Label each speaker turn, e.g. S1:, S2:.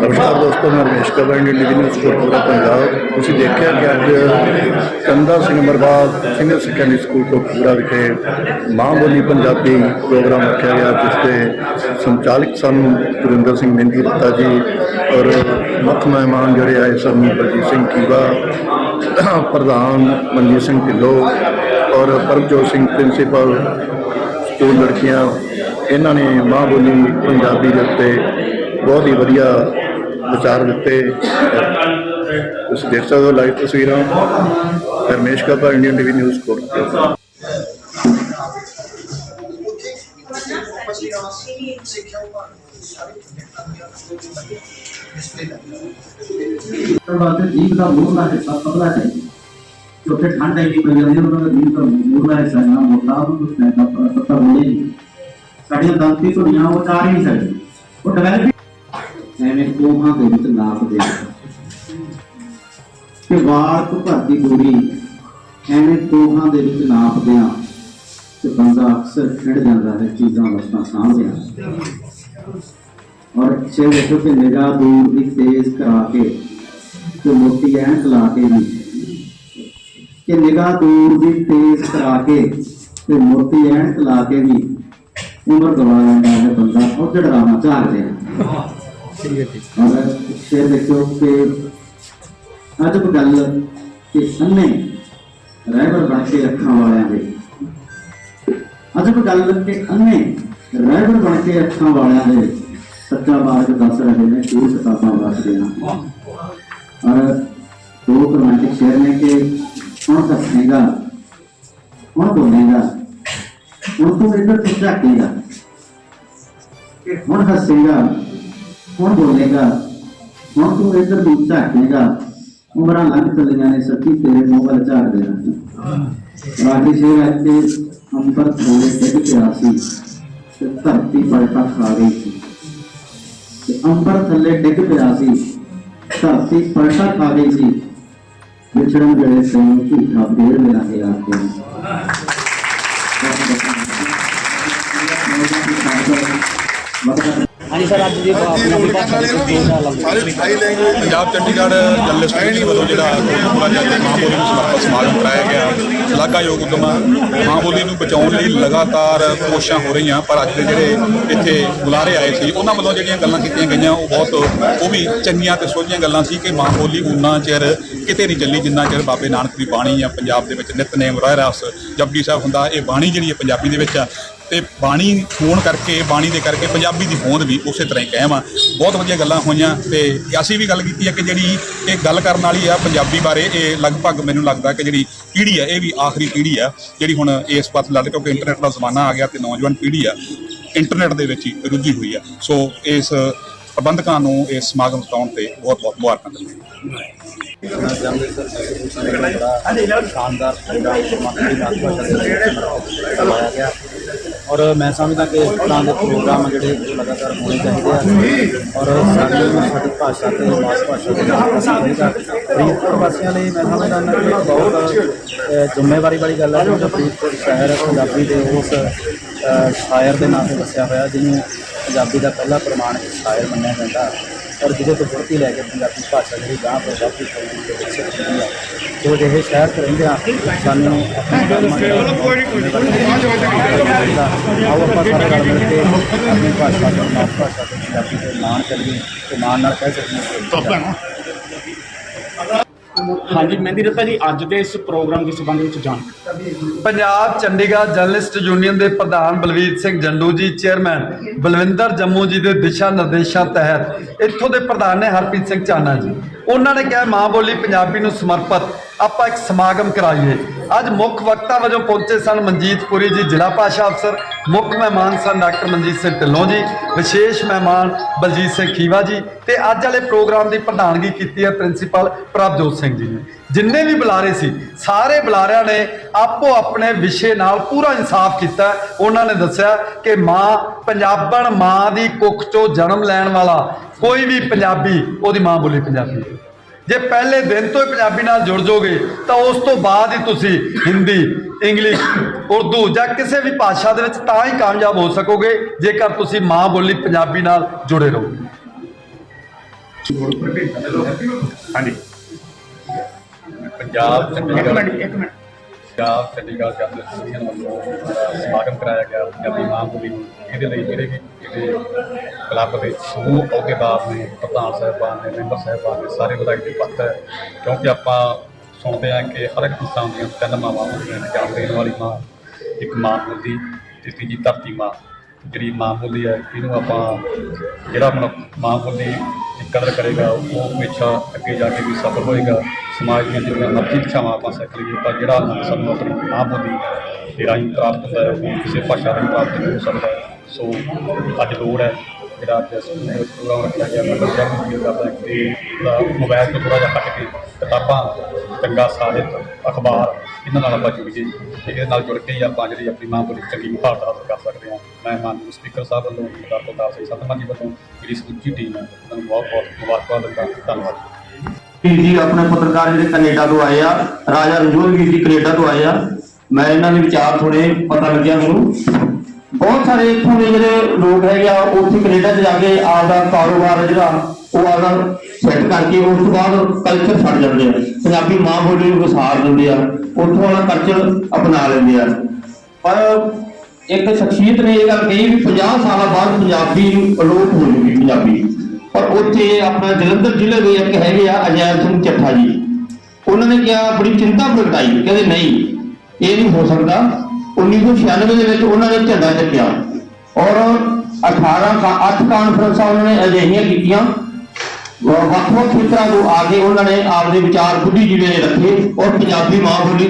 S1: ਨਮਸਕਾਰ ਦੋਸਤੋ, ਮੈਂ Ramesh cover Indian TV news Kotpura Punjab. ਤੁਸੀਂ ਦੇਖਿਆ ਕਿ ਅੱਜ ਕੰਦਾ ਸਿੰਘ ਮਰਵਾਦ ਸੀਨੀਅਰ ਸੈਕੰਡਰੀ ਸਕੂਲ ਤੋਂ ਕੋਟਪੁਰਾ ਵਿਖੇ ਮਾਂ ਬੋਲੀ ਪੰਜਾਬੀ ਪ੍ਰੋਗਰਾਮ ਰੱਖਿਆ ਗਿਆ, ਜਿਸ ਦੇ ਸੰਚਾਲਕ ਸਨ ਗੁਰਿੰਦਰ ਸਿੰਘ ਮਹਿੰਦੀ ਰੱਤਾ ਜੀ ਔਰ ਮੁੱਖ ਮਹਿਮਾਨ ਜਿਹੜੇ ਆਏ ਸਨ, ਬਲਜੀਤ ਸਿੰਘ ਕੀਵਾ, ਪ੍ਰਧਾਨ ਮਨਜੀਤ ਸਿੰਘ ਢਿੱਲੋਂ ਔਰ ਪਰਮਜੋਤ ਸਿੰਘ ਪ੍ਰਿੰਸੀਪਲ ਸਕੂਲ ਲੜਕੀਆਂ ਇਹਨਾਂ ਨੇ ਮਾਂ ਬੋਲੀ ਪੰਜਾਬੀ ਦੇ ਉੱਤੇ ਬਹੁਤ ਹੀ ਵਧੀਆ ਵਿਚਾਰ ਦਿੱਤੇ। ਤੁਸੀਂ ਦੇਖ ਸਕਦੇ ਹੋ ਲਾਈਵ ਤਸਵੀਰਾਂ। ਰਮੇਸ਼ ਕਾਪਾ ਇੰਡੀਅਨ ਟੀਵੀ ਨਿਊਜ਼ ਕੋਟ।
S2: ਵਾਸਤੇ ਜੀਵ ਦਾ ਮੂਰਲਾ ਹਿੱਸਾ ਪਤਲਾ ਚਾਹੀਦਾ ਜੋ ਫਿਰ ਠੰਡ ਹੈ ਕਿ ਪੰਜਾਬੀ ਉਹਨਾਂ ਦਾ ਜੀਵ ਦਾ ਮੂਰਲਾ ਹਿੱਸਾ ਨਾ ਮੋਟਾ, ਉਹ ਉਸ ਦਾ ਪਤਾ ਬੋਲੇ ਨਹੀਂ ਸਾਡੀਆਂ ਦੰਤੀ ਧੁਨੀਆਂ ਉਹ ਚਾਰ ਹੀ ਨਹੀਂ ਸਕਦੀ। ਉਹ ਡਿਵੈਲਪ ਐਵੇਂ ਕੋਹਾਂ ਦੇ ਵਿੱਚ ਨਾਪ ਦੇ ਕਿ ਵਾਰ ਤੋਂ ਘਰ ਦੂਰੀ ਐਵੇਂ ਕੋਹਾਂ ਦੇ ਵਿੱਚ ਨਾਪਦੇ ਤੇ ਬੰਦਾ ਅਕਸਰ ਖਿੜ ਜਾਂਦਾ ਹੈ, ਚੀਜ਼ਾਂ ਵਸਤਾਂ ਸਾਹਮਣੇ ਔਰ ਛੇ ਦੇਖੋ ਕਿ ਨਿਗਾਹ ਦੂਰ ਦੀ ਤੇਜ਼ ਕਰਾ ਕੇ ਤੇ ਮੋਟੀ ਐਨਕ ਲਾ ਕੇ ਵੀ। ਕਿ ਨਿਗਾਹ ਦੂਰ ਦੀ ਤੇਜ਼ ਕਰਾ ਕੇ ਤੇ ਮੋਤੀ ਐਨਕ ਲਾ ਕੇ ਵੀ ਉਮਰ ਲੈਂਦਾ ਹੈ ਬੰਦਾ ਉਜੜ ਰਾਮਾ ਝਾੜਦੇ ਆ। ਔਰ ਸ਼ੇਰ ਦੇਖੋ ਕਿ ਅਜਬ ਗੱਲ ਕਿ ਅੰਨੇ ਰਹਿਬਰ ਬਣ ਕੇ ਅੱਖਾਂ ਵਾਲਿਆਂ ਦੇ। ਅਜਬ ਗੱਲ ਕਿ ਅੰਨੇ ਰਹਿਬਰ ਬਣ ਕੇ ਅੱਖਾਂ ਵਾਲਿਆਂ ਦੇ ਸੱਚਾ ਮਾਰਗ ਦੱਸ ਰਹੇ ਨੇ ਉਹ ਕਿਤਾਬਾਂ ਵਾਚਦੇ ਆ ਔਰ ਦੋ ਰੋਮਾਂਟਿਕ ਸ਼ੇਰ ਨੇ ਕਿ ਹੁਣ ਦੱਸੇਗਾ ਹੁਣ ਬੋਲੇਗਾ ਹੁਣ ਤੂੰ ਇੱਧਰ ਤੋਂ ਝਾਕੇਗਾ ਕਿ ਹੁਣ ਹੱਸੇਗਾ ਹੁਣ ਬੋਲੇਗਾ ਹੁਣ ਤੂੰ ਇੱਧਰ ਤੋਂ ਝਾਕੇਗਾ ਉਮਰਾਂ ਲੰਘ ਚਲੀਆਂ ਨੇ ਸੱਚੀ ਤੇਰੇ ਮੂੰਹ ਵੱਲ ਝਾੜ ਦੇਣਾ ਰਾਜੀ ਸ਼ੇਰ ਹੈ ਕਿ ਅੰਬਰ ਥੋੜੇ ਡਿੱਗ ਪਿਆ ਸੀ ਤੇ ਧਰਤੀ ਪਲਟਾ ਖਾ ਗਈ ਸੀ ਤੇ ਅੰਬਰ ਥੱਲੇ ਡਿੱਗ ਪਿਆ ਸੀ ਧਰਤੀ ਪਲਟਾ ਖਾ ਗਈ ਸੀ ਵਿਛੜਨ ਵੇਲੇ ਤੈਨੂੰ ਝੂਠਾ ਫੇਰ ਮੇਰਾ ਹੈ ਆਕੇ
S3: ਹਾਂਜੀ ਸਰ ਅੱਜ ਦੀ ਪੰਜਾਬੀ
S4: ਚੰਡੀਗੜ੍ਹ ਜਰਨਲਿਸਟ ਯੂਨੀਅਨ ਵੱਲੋਂ ਜਿਹੜਾ ਕੋਟਪੁਰਾ ਜਾਂਦੇ ਮਾਂ ਬੋਲੀ ਨੂੰ ਸਮਰਪਿਤ ਸਮਾਗਮ ਕਰਾਇਆ ਗਿਆ ਸ਼ਲਾਘਾਯੋਗ ਉਦਮ ਆ। ਮਾਂ ਬੋਲੀ ਨੂੰ ਬਚਾਉਣ ਲਈ ਲਗਾਤਾਰ ਕੋਸ਼ਿਸ਼ਾਂ ਹੋ ਰਹੀਆਂ ਪਰ ਅੱਜ ਦੇ ਜਿਹੜੇ ਇੱਥੇ ਬੁਲਾਰੇ ਆਏ ਸੀ ਉਹਨਾਂ ਵੱਲੋਂ ਜਿਹੜੀਆਂ ਗੱਲਾਂ ਕੀਤੀਆਂ ਗਈਆਂ ਉਹ ਬਹੁਤ ਉਹ ਵੀ ਚੰਗੀਆਂ ਤੇ ਸੋਝੀਆਂ ਗੱਲਾਂ ਸੀ ਕਿ ਮਾਂ ਬੋਲੀ ਉਨਾ ਚਿਰ ਕਿਤੇ ਨਹੀਂ ਚੱਲੀ ਜਿੰਨਾ ਚਿਰ ਬਾਬੇ ਨਾਨਕ ਦੀ ਬਾਣੀ ਆ ਪੰਜਾਬ ਦੇ ਵਿੱਚ ਨਿਤਨੇਮ ਰਹਿ ਰਸ ਜਪਜੀ ਸਾਹਿਬ ਹੁੰਦਾ ਇਹ ਬਾਣੀ ਜਿਹੜੀ ਹੈ ਪੰਜਾਬੀ ਦੇ ਵਿੱਚ ਆ ਤੇ ਬਾਣੀ ਹੋਣ ਕਰਕੇ ਬਾਣੀ ਦੇ ਕਰਕੇ ਪੰਜਾਬੀ ਦੀ ਹੋਂਦ ਵੀ ਉਸੇ ਤਰ੍ਹਾਂ ਹੀ ਕਾਇਮ ਆ ਬਹੁਤ ਵਧੀਆ ਗੱਲਾਂ ਹੋਈਆਂ ਤੇ ਅਸੀਂ ਵੀ ਗੱਲ ਕੀਤੀ ਹੈ ਕਿ ਜਿਹੜੀ ਇਹ ਗੱਲ ਕਰਨ ਵਾਲੀ ਆ ਪੰਜਾਬੀ ਬਾਰੇ ਇਹ ਲਗਭਗ ਮੈਨੂੰ ਲੱਗਦਾ ਕਿ ਜਿਹੜੀ ਪੀੜ੍ਹੀ ਆ ਇਹ ਵੀ ਆਖਰੀ ਪੀੜ੍ਹੀ ਆ ਜਿਹੜੀ ਹੁਣ ਇਸ ਪਾਸੇ ਲੜ ਕਿਉਂਕਿ ਇੰਟਰਨੈਟ ਦਾ ਜ਼ਮਾਨਾ ਆ ਗਿਆ ਤੇ ਨੌਜਵਾਨ ਪੀੜ੍ਹੀ ਆ ਇੰਟਰਨੈਟ ਦੇ ਵਿੱਚ ਹੀ ਰੁੱਝੀ ਹੋਈ ਆ ਸੋ ਇਸ ਪ੍ਰਬੰਧਕਾਂ ਨੂੰ ਇਸ ਸਮਾਗਮ ਸਤਾਉਣ ਤੇ ਬਹੁਤ ਬਹੁਤ ਮੁਬਾਰਕਾਂ ਦਿੰਦੇ ਹਾਂ
S3: ਸ਼ਾਨਦਾਰ ਪ੍ਰੋਗਰਾਮ ਸਮਾਪਤੀ ਨਾਲ ਭਾਸ਼ਾ ਦੇ ਔਰ ਮੈਂ ਸਮਝਦਾ ਕਿ ਇਸ ਤਰ੍ਹਾਂ ਦੇ ਪ੍ਰੋਗਰਾਮ ਜਿਹੜੇ ਲਗਾਤਾਰ ਹੋਣੇ ਚਾਹੀਦੇ ਆ। ਔਰ ਸਾਨੂੰ ਸਾਡੀ ਭਾਸ਼ਾ ਤੇ ਮਾਸ ਭਾਸ਼ਾ ਦੇ ਨਾਲ ਪਸੰਦੀਦਾ ਫਰੀਦਕੋਟ ਵਾਸੀਆਂ ਲਈ ਮੈਂ ਸਮਝਦਾ ਹਾਂ ਕਿ ਬਹੁਤ ਜ਼ਿੰਮੇਵਾਰੀ ਵਾਲੀ ਗੱਲ ਹੈ ਕਿ ਫਰੀਦਕੋਟ ਸ਼ਹਿਰ ਪੰਜਾਬੀ ਦੇ ਉਸ ਸ਼ਾਇਰ ਦੇ ਨਾਂ ਤੇ ਦੱਸਿਆ ਹੋਇਆ, ਜਿਹਨੂੰ ਪੰਜਾਬੀ ਦਾ ਪਹਿਲਾ ਪ੍ਰਮਾਣ ਸ਼ਾਇਰ ਮੰਨਿਆ ਜਾਂਦਾ। ਔਰ ਜਿਹਦੇ ਤੋਂ ਗੁਰਤੀ ਲੈ ਕੇ ਪੰਜਾਬੀ ਭਾਸ਼ਾ ਜਿਹੜੀ ਗਾਂ ਤੋਂ ਵਾਪਸ ਹੋਣੀ ਤੇ ਵਿਕਸਿਤ ਹੁੰਦੀ ਆ ਜੋ ਜਿਹੇ ਸ਼ਹਿਰ 'ਚ ਰਹਿੰਦੇ ਆ ਸਾਨੂੰ ਦਾ ਆਓ ਆਪਾਂ ਸਾਰੇ ਰਲ ਮਿਲ ਕੇ ਆਪਣੀ ਭਾਸ਼ਾ ਤੇ ਮਾਤ ਭਾਸ਼ਾ ਤੇ ਪੰਜਾਬੀ ਤੇ ਮਾਣ ਕਰੀਏ ਤੇ ਮਾਣ ਨਾਲ ਕਹਿ ਸਕੀਏ
S5: ਹਾਂਜੀ, ਮਹਿੰਦੀ ਰੱਤਾ ਜੀ, ਅੱਜ ਦੇ ਇਸ ਪ੍ਰੋਗਰਾਮ ਦੇ ਸੰਬੰਧ ਵਿੱਚ ਜਾਣਕਾਰੀ।
S6: ਪੰਜਾਬ ਚੰਡੀਗੜ੍ਹ ਜਰਨਲਿਸਟ ਯੂਨੀਅਨ ਦੇ ਪ੍ਰਧਾਨ ਬਲਵੀਰ ਸਿੰਘ ਜੰਡੂ ਜੀ, ਚੇਅਰਮੈਨ ਬਲਵਿੰਦਰ ਜੰਮੂ ਜੀ ਦੇ ਦਿਸ਼ਾ ਨਿਰਦੇਸ਼ਾਂ ਤਹਿਤ ਇੱਥੋਂ ਦੇ ਪ੍ਰਧਾਨ ਨੇ ਹਰਪ੍ਰੀਤ ਸਿੰਘ ਚਾਨਾ ਜੀ। ਉਹਨਾਂ ਨੇ ਕਿਹਾ, ਮਾਂ ਬੋਲੀ ਪੰਜਾਬੀ ਨੂੰ ਸਮਰਪਿਤ ਆਪਾਂ ਇੱਕ ਸਮਾਗਮ ਕਰਾਈਏ। ਅੱਜ ਮੁੱਖ ਵਕਤਾ ਵਜੋਂ ਪਹੁੰਚੇ ਸਨ ਮਨਜੀਤ ਪੁਰੀ ਜੀ, ਜ਼ਿਲ੍ਹਾ ਭਾਸ਼ਾ ਅਫਸਰ, ਮੁੱਖ ਮਹਿਮਾਨ ਸਨ ਡਾਕਟਰ ਮਨਜੀਤ ਸਿੰਘ ਢਿੱਲੋਂ ਜੀ, ਵਿਸ਼ੇਸ਼ ਮਹਿਮਾਨ ਬਲਜੀਤ ਸਿੰਘ ਖੀਵਾ ਜੀ ਤੇ ਅੱਜ ਵਾਲੇ ਪ੍ਰੋਗਰਾਮ ਦੀ ਪ੍ਰਧਾਨਗੀ ਕੀਤੀ ਹੈ ਪ੍ਰਿੰਸੀਪਲ ਪ੍ਰਭਜੋਤ ਸਿੰਘ ਜੀ ਨੇ। ਜਿੰਨੇ ਵੀ ਬੁਲਾਰੇ ਸੀ, ਸਾਰੇ ਬੁਲਾਰਿਆਂ ਨੇ ਆਪੋ ਆਪਣੇ ਵਿਸ਼ੇ ਨਾਲ ਪੂਰਾ ਇਨਸਾਫ ਕੀਤਾ। ਉਹਨਾਂ ਨੇ ਦੱਸਿਆ ਕਿ ਮਾਂ, ਪੰਜਾਬਣ ਮਾਂ ਦੀ ਕੁੱਖ ਚੋਂ ਜਨਮ ਲੈਣ ਵਾਲਾ ਕੋਈ ਵੀ ਪੰਜਾਬੀ, ਉਹਦੀ ਮਾਂ ਬੋਲੀ ਪੰਜਾਬੀ ਜੇ ਪਹਿਲੇ ਦਿਨ ਤੋਂ ਹੀ ਪੰਜਾਬੀ ਨਾਲ ਜੁੜ ਜਾਓਗੇ ਤਾਂ ਉਸ ਤੋਂ ਬਾਅਦ ਹੀ ਤੁਸੀਂ ਹਿੰਦੀ ਇੰਗਲਿਸ਼ ਉਰਦੂ ਜਾਂ ਕਿਸੇ ਵੀ ਭਾਸ਼ਾ ਦੇ ਵਿੱਚ ਤਾਂ ਹੀ ਕਾਮਯਾਬ ਹੋ ਸਕੋਗੇ ਜੇਕਰ ਤੁਸੀਂ ਮਾਂ ਬੋਲੀ ਪੰਜਾਬੀ ਨਾਲ ਜੁੜੇ ਰਹੋਗੇ
S4: ਹਾਂਜੀ।
S7: ਪੰਜਾਬ ਚੰਡੀਗੜ੍ਹ ਪੰਜਾਬ ਚੰਡੀਗੜ੍ਹ ਜਨਰਲ ਯੂਨੀਅਨ ਵੱਲੋਂ ਸਮਾਗਮ ਕਰਾਇਆ ਗਿਆ ਪੰਜਾਬੀ ਮਾਂ ਬੋਲੀ ਨੂੰ। ਇਹਦੇ ਲਈ ਜਿਹੜੇ ਵੀ ਇਹਦੇ ਕਲੱਬ ਦੇ ਸਮੂਹ ਅਹੁਦੇਦਾਰ ਨੇ, ਪ੍ਰਧਾਨ ਸਾਹਿਬਾਨ ਨੇ ਮੈਂਬਰ ਸਾਹਿਬਾਨ ਨੇ, ਸਾਰੇ ਵਧਾਈ ਦੇ ਪਾਤਰ ਹੈ। ਕਿਉਂਕਿ ਆਪਾਂ ਸੁਣਦੇ ਹਾਂ ਕਿ ਹਰ ਇੱਕ ਇਨਸਾਨ ਦੀਆਂ ਤਿੰਨ ਮਾਵਾਂ ਹੁੰਦੀਆਂ ਨੇ ਜਨਮ ਦੇਣ ਵਾਲੀ ਮਾਂ, ਇੱਕ ਮਾਂ ਬੋਲੀ ਤੇ ਤੀਜੀ ਧਰਤੀ ਮਾਂ, ਜਿਹੜੀ ਮਾਂ ਬੋਲੀ ਹੈ, ਇਹਨੂੰ ਆਪਾਂ ਜਿਹੜਾ ਮਨੁੱਖ ਮਾਂ ਬੋਲੀ ਦੀ ਕਦਰ ਕਰੇਗਾ, ਉਹ ਹਮੇਸ਼ਾ ਅੱਗੇ ਜਾ ਕੇ ਵੀ ਸਫਲ ਹੋਏਗਾ। ਸਮਾਜ ਦੀਆਂ ਜਿਹੜੀਆਂ ਮਰਜ਼ੀ ਭਾਸ਼ਾਵਾਂ ਆਪਾਂ ਸਿੱਖ ਲਈਏ, ਪਰ ਜਿਹੜਾ ਆਨੰਦ ਸਾਨੂੰ ਆਪਣੀ ਮਾਂ ਬੋਲੀ ਦੇ ਰਾਹੀਂ ਪ੍ਰਾਪਤ ਹੁੰਦਾ ਹੈ, ਉਹ ਕਿਸੇ ਭਾਸ਼ਾ ਰਾਹੀਂ ਪ੍ਰਾਪਤ ਨਹੀਂ ਹੋ ਸਕਦਾ। ਸੋ ਅੱਜ ਲੋੜ ਹੈ, ਜਿਹੜਾ ਅੱਜ ਪ੍ਰੋਗਰਾਮ ਰੱਖਿਆ ਗਿਆ, ਮੈਂ ਬੱਚਿਆਂ ਨੂੰ ਅਪੀਲ ਕਰਦਾ ਕਿ ਮੋਬਾਈਲ ਤੋਂ ਥੋੜ੍ਹਾ ਜਿਹਾ ਹਟ ਕੇ ਕਿਤਾਬਾਂ, ਚੰਗਾ ਸਾਹਿਤ ਅਖਬਾਰ ਇਹਨਾਂ ਨਾਲ ਆਪਾਂ ਜੁੜੀਏ ਇਹਦੇ ਨਾਲ ਜੁੜ ਕੇ ਹੀ ਆਪਾਂ ਜਿਹੜੀ ਆਪਣੀ ਮਾਂ ਬੋਲੀ ਚੰਗੀ ਮੁਹਾਰਤ ਹਾਸਲ ਕਰ ਸਕਦੇ ਹਾਂ। ਮੈਂ ਮਾਨਯੋਗ ਸਪੀਕਰ ਸਾਹਿਬ ਵੱਲੋਂ ਸਰਦਾਰ ਪ੍ਰਤਾਪ ਸਿੰਘ ਸਤਮਾ ਜੀ ਵੱਲੋਂ ਜਿਹੜੀ ਸਮੁੱਚੀ ਟੀਮ ਹੈ, ਉਹਨਾਂ ਨੂੰ ਬਹੁਤ ਬਹੁਤ ਮੁਬਾਰਕਬਾਦ ਦਿੰਦਾ ਧੰਨਵਾਦ
S8: ਵੀਰ ਜੀ, ਆਪਣੇ ਪੱਤਰਕਾਰ ਜਿਹੜੇ ਕੈਨੇਡਾ ਤੋਂ ਆਏ ਆ, ਰਾਜਾ ਰਣਜੋਤ ਵੀਰ ਜੀ ਕੈਨੇਡਾ ਤੋਂ ਆਏ ਆ। ਮੈਂ ਇਹਨਾਂ ਦੇ ਵਿਚਾਰ ਥੋੜੇ ਪਤਾ ਲੱਗਿਆ ਮੈਨੂੰ ਸਾਰੇ ਇੱਥੋਂ ਦੇ ਜਿਹੜੇ ਲੋਕ ਹੈਗੇ ਆ ਉੱਥੇ ਕੈਨੇਡਾ 'ਚ ਜਾ ਕੇ ਆਪਦਾ ਕਾਰੋਬਾਰ ਜਿਹੜਾ, ਉਹ ਆਪਦਾ ਸੈੱਟ ਕਰਕੇ ਉਸ ਤੋਂ ਬਾਅਦ ਕਲਚਰ ਛੱਡ ਜਾਂਦੇ ਆ। ਪੰਜਾਬੀ ਮਾਂ ਬੋਲੀ ਨੂੰ ਵਿਸਾਰ ਦਿੰਦੇ ਆ, ਉੱਥੋਂ ਵਾਲਾ ਕਲਚਰ ਅਪਣਾ ਲੈਂਦੇ ਆ। ਪਰ ਇੱਕ ਸ਼ਖਸੀਅਤ ਨੇ ਇਹ ਗੱਲ ਕਹੀ ਵੀ 50 ਸਾਲਾਂ ਬਾਅਦ ਪੰਜਾਬੀ ਅਲੋਪ ਹੋ ਜੂਗੀ ਪੰਜਾਬੀ। ਪਰ ਉੱਥੇ ਆਪਣਾ ਜਲੰਧਰ ਜ਼ਿਲ੍ਹੇ ਦੇ ਇੱਕ ਹੈਗੇ ਆ, ਅਜੈਬ ਸਿੰਘ ਚੱਠਾ ਜੀ। ਉਹਨਾਂ ਨੇ ਕਿਹਾ, ਬੜੀ ਚਿੰਤਾ ਪ੍ਰਗਟਾਈ। ਕਹਿੰਦੇ, ਨਹੀਂ, ਇਹ ਨਹੀਂ ਹੋ ਸਕਦਾ। 1996 ਦੇ ਵਿੱਚ ਉਹਨਾਂ ਨੇ ਝੰਡਾ ਚੱਕਿਆ। ਔਰ 18 ਕਾ 8 ਕਾਨਫਰੰਸਾਂ ਉਹਨਾਂ ਨੇ ਅਜਿਹੀਆਂ ਕੀਤੀਆਂ। ਵੱਖ ਵੱਖ ਖੇਤਰਾਂ ਤੋਂ ਆ ਕੇ ਉਹਨਾਂ ਨੇ ਆਪਦੇ ਵਿਚਾਰ ਬੁੱਧੀਜੀਵੀ ਜਿਵੇਂ ਰੱਖੇ ਔਰ ਪੰਜਾਬੀ ਮਾਂ ਬੋਲੀ